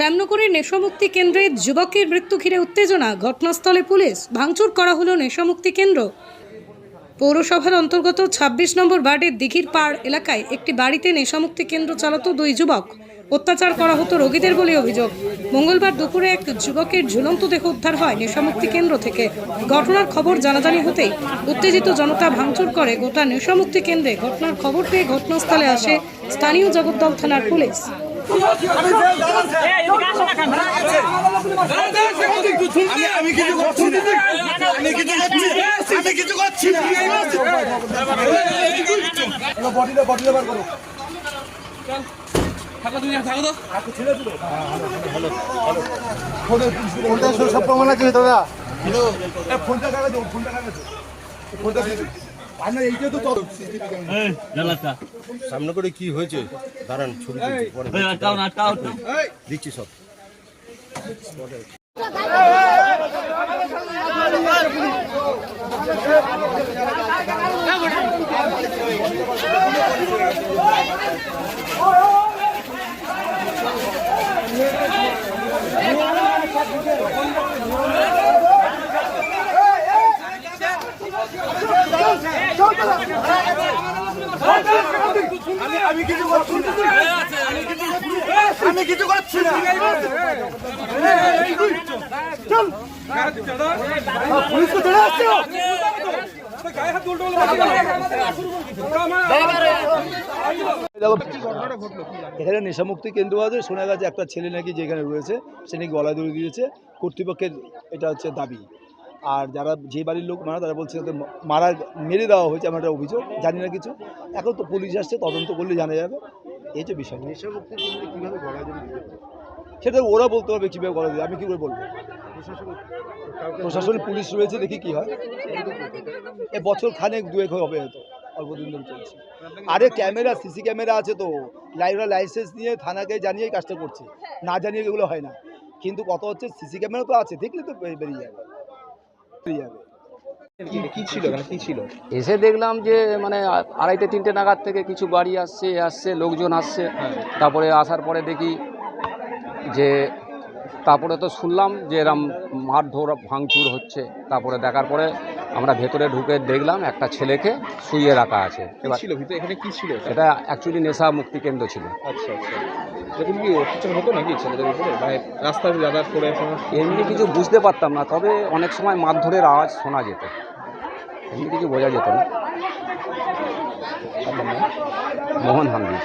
শ্যামনগরের নেশামুক্তি কেন্দ্রে যুবকের মৃত্যু ঘিরে উত্তেজনা। ঘটনাস্থলে পুলিশ ভাঙচুর করা হলো নেশামুক্তি কেন্দ্র। পৌরসভার অন্তর্গত ২৬ নম্বর ওয়ার্ডের দিঘির পাড় এলাকায় একটি বাড়িতে নেশামুক্তি কেন্দ্র চালাতো দুই যুবক। অত্যাচার করা হতো রোগীদের বলে অভিযোগ। মঙ্গলবার দুপুরে এক যুবকের ঝুলন্ত দেহ উদ্ধার হয় নেশামুক্তি কেন্দ্র থেকে। ঘটনার খবর জানাজানি হতেই উত্তেজিত জনতা ভাঙচুর করে গোটা নেশামুক্তি কেন্দ্রে। ঘটনার খবর পেয়ে ঘটনাস্থলে আসে স্থানীয় জগদ্দল থানার পুলিশ। আমি কিছু করছি আমি কিছু আমি কিছু করছি বডিটা বডিটা বার করো ফোনটা সব প্রমাণ আছে দাদা ফোনটা কাগজ ফোনটা কাগজ ফোনটা সামনে করে কি হয়েছে? দাঁড়ান ছবি দিচ্ছি সব। আমি কিছু করছি আমি কিছু করছি না। পুলিশ তো চলে আসছে। এখানে নেশামুক্তি কেন্দ্র আছে, শোনা গেছে একটা ছেলে নাকি যেখানে রয়েছে, সে নাকি গলায় দড়ি দিয়েছে, কর্তৃপক্ষের এটা হচ্ছে দাবি। আর যারা যে বাড়ির লোক মারা তারা বলছে ওদের মারা মেরে দেওয়া হয়েছে আমার একটা অভিযোগ জানি না কিছু। এখন তো পুলিশ আসছে তদন্ত করলে জানা যাবে। এই যে বিষয় সেটা ওরা বলতে পারবে কীভাবে করা যায় আমি কী করে বলব? প্রশাসন পুলিশ রয়েছে দেখি কি হয়। এ বছর খানেক দুয়েক হবে হয়তো অল্প দিন ধরে চলছে। আরে ক্যামেরা সিসি ক্যামেরা আছে তো লাইভরা লাইসেন্স নিয়ে থানাকে জানিয়ে কাজটা করছে। না জানিয়ে এগুলো হয় না। কিন্তু কত হচ্ছে সিসি ক্যামেরা তো আছে দেখলে তো বেরিয়ে যাবে। কি ছিল মানে কি ছিল? এসে দেখলাম যে মানে আড়াইটে তিনটে নাগাদ থেকে কিছু গাড়ি আসছে আসছে লোকজন আসছে। তারপরে আসার পরে দেখি যে তারপরে তো শুনলাম যে এরম মারধর ভাঙচুর হচ্ছে। তারপরে দেখার পরে আমরা ভেতরে ঢুকে দেখলাম একটা ছেলেকে শুইয়ে রাখা আছে। এবার ছিল? ভিতরে এখানে কি ছিল এটা? অ্যাকচুয়ালি নেশা মুক্তি কেন্দ্র ছিল। আচ্ছা আচ্ছা। এরকম কি অত্যাচার হতো নাকি ছেলেদের উপরে? মানে রাস্তায় যাতায়াত করে এমনি কিছু বুঝতে পারতাম না তবে অনেক সময় মারধরের আওয়াজ শোনা যেত। এমনি কিছু বোঝা যেত না। মোহন হামদি